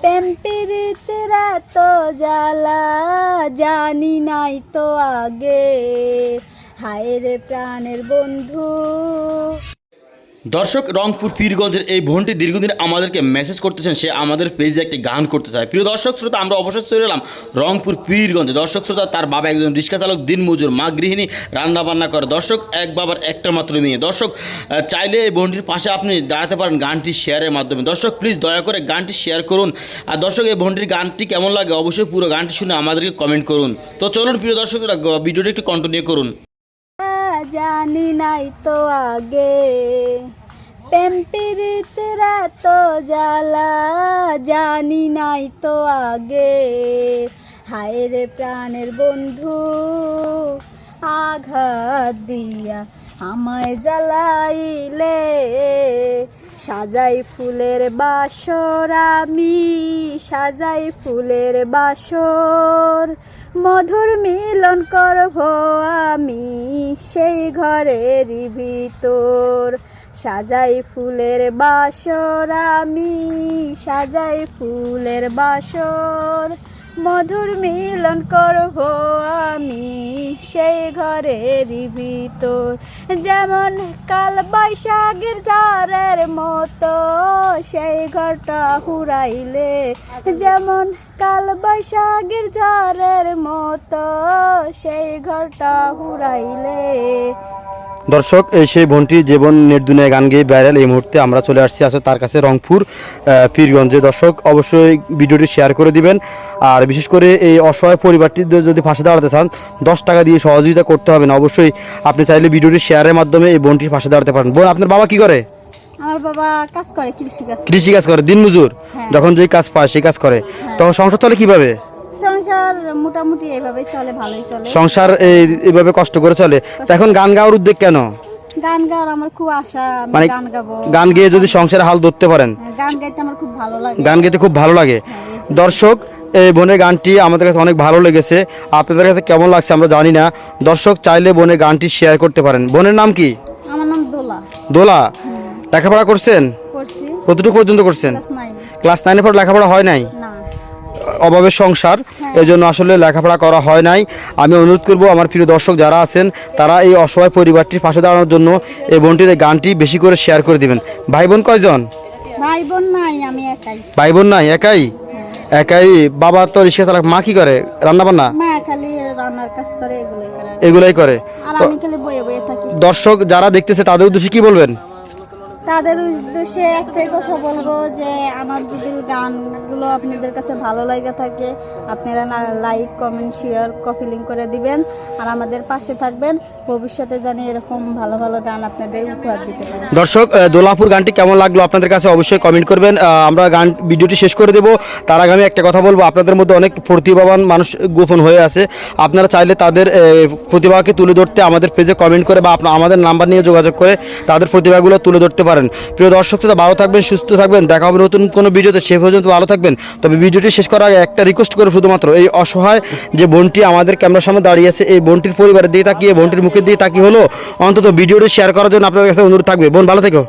প্রেম প্রীতিরা তো জ্বালা জানি নাই তো আগে। হায় রে প্রাণের বন্ধু। দর্শক, রংপুর পীরগঞ্জের এই বোনটি দীর্ঘদিন আমাদেরকে মেসেজ করতেছেন, সে আমাদের পেজে একটি গান করতে চায়। প্রিয় দর্শক, শ্রোতা, আমরা অবশ্যই চলে এলাম রংপুর পীরগঞ্জে। দর্শক, শ্রোতা, তার বাবা একজন রিক্সা চালক, দিনমজুর, মা গৃহিণী রান্না বান্না করে। দর্শক, এক বাবার একটা মাত্র মেয়ে। দর্শক চাইলে এই বোনটির পাশে আপনি দাঁড়াতে পারেন গানটি শেয়ারের মাধ্যমে। দর্শক প্লিজ দয়া করে গানটি শেয়ার করুন। আর দর্শক, এই বোনটির গানটি কেমন লাগে অবশ্যই পুরো গানটি শুনে আমাদেরকে কমেন্ট করুন। তো চলুন, প্রিয় দর্শকরা ভিডিওটি একটু কন্টিনিউ করুন। জানি নাই তো আগে। প্রেম পীড়িতরা তো জ্বালা, জানি নাই তো আগে। হায় রে প্রাণের বন্ধু, আঘাত দিয়া আমায় জ্বালাইলে সাজাই ফুলের বাসর, আমি সাজাই ফুলের বাসর। মধুর মিলন করব আমি সেই ঘরের ভিতর। সাজাই ফুলের বাসর, আমি সাজাই ফুলের বাসর। মধুর মিলন করব আমি সেই ঘরের ভিতর। যেমন কাল বৈশাখের ঝড়ের মতো সেই ঘরটা হুরাইলে যেমন কাল বৈশাখের ঝড়ের মতো সেই ঘরটা হুরাইলে দর্শক এই সেই বোনটি যে বোন নেট দুনিয়ায় গান গেয়ে ভাইরাল এই মুহূর্তে আমরা চলে আসছি আসলে তার কাছে রংপুর পীরগঞ্জে। দর্শক অবশ্যই ভিডিওটি শেয়ার করে দিবেন। আর বিশেষ করে এই অসহায় পরিবারটি যদি পাশে দাঁড়াতে চান দশ টাকা দিয়ে সহযোগিতা করতে হবে না। অবশ্যই আপনি চাইলে ভিডিওটি শেয়ারের মাধ্যমে এই বোনটির পাশে দাঁড়াতে পারেন। বোন আপনার বাবা কি করে? আমার বাবা কাজ করে কৃষি কাজ কৃষি কাজ করে দিনমজুর। হ্যাঁ। যখন যেই কাজ পায় সেই কাজ করে। তখন সংসার চলে কীভাবে? সংসার মোটামুটি এইভাবে চলে ভালোই চলে। সংসার এই এইভাবে কষ্ট করে চলে। তো এখন গান গাওয়ার উদ্যোগ কেন? গান গাওয়ার আমার খুব আশা আমি মানে গান গাবো। গান গেয়ে যদি সংসারের হাল ধরতে পারেন। হ্যাঁ, গান গাইতে আমার খুব ভালো লাগে। গান গেতে খুব ভালো লাগে। হ্যাঁ, দর্শক এই বোনের গানটি আমাদের কাছে অনেক ভালো লেগেছে। আপনাদের কাছে কেমন লাগছে আমরা জানি না। দর্শক চাইলে বোনের গানটি শেয়ার করতে পারেন। বোনের নাম কি? আমার নাম দোলা। দোলা? লেখাপড়া করছেন? করছি। কতটুকু পর্যন্ত করছেন? Class nine. পর লেখাপড়া হয় নাই? না। অভাবের সংসার এই জন্য আসলে লেখাপড়া করা হয় নাই। আমি অনুরোধ করব আমার প্রিয় দর্শক যারা আছেন তারা এই অসহায় পরিবারটির পাশে দাঁড়ানোর জন্য এই বোনটির গানটি বেশি করে শেয়ার করে দিবেন। ভাই বোন কয়জন? ভাই বোন নাই আমি একাই। ভাই বোন নাই একাই? একাই? বাবা তো রিক্সা চালাক মা কি করে? রান্না বান্না এগুলোই করে। দর্শক যারা দেখতেছে তাদের উদ্দেশ্যে কি বলবেন? তাদের উদ্দেশ্যে একটাই কথা বলব যে আমার যদি গানগুলো আপনাদের কাছে ভালো লাগে থাকে, আপনারা লাইক কমেন্ট শেয়ার লিঙ্ক করে দিবেন আর আমাদের পাশে থাকবেন। ভবিষ্যতে জানি এরকম ভালো ভালো গান আপনাদের উপহার দিতে পারি। দর্শক দোলাপুর গানটি কেমন লাগল আপনাদের কাছে অবশ্যই কমেন্ট করবেন। আমরা গান ভিডিওটি শেষ করে দেব। তার আগে আমি একটা কথা বলব, আপনাদের মধ্যে অনেক প্রতিভাবান মানুষ গোপন হয়ে আছে। আপনারা চাইলে তাদের প্রতিভাকে তুলে ধরতে আমাদের পেজে কমেন্ট করে বা আমাদের নাম্বার নিয়ে যোগাযোগ করে তাদের প্রতিভাগুলো তুলে ধরতে পারেন। প্রিয় দর্শক তো ভালো থাকবেন, সুস্থ থাকবেন। দেখা হবে নতুন কোনো ভিডিওতে, সে পর্যন্ত ভালো থাকবেন। তবে ভিডিওটি শেষ করার আগে একটা রিকোয়েস্ট করে শুধুমাত্র, এই অসহায় যে বোনটি আমাদের ক্যামেরার সামনে দাঁড়িয়ে আছে, এই বোনটির পরিবারের দিয়ে তাকিয়ে, বোনটির মুখের দিয়ে তাকিয়ে হলো অন্তত ভিডিওটি শেয়ার করার জন্য আপনাদের কাছে অনুরোধ থাকবে। বোন, ভালো থেকো।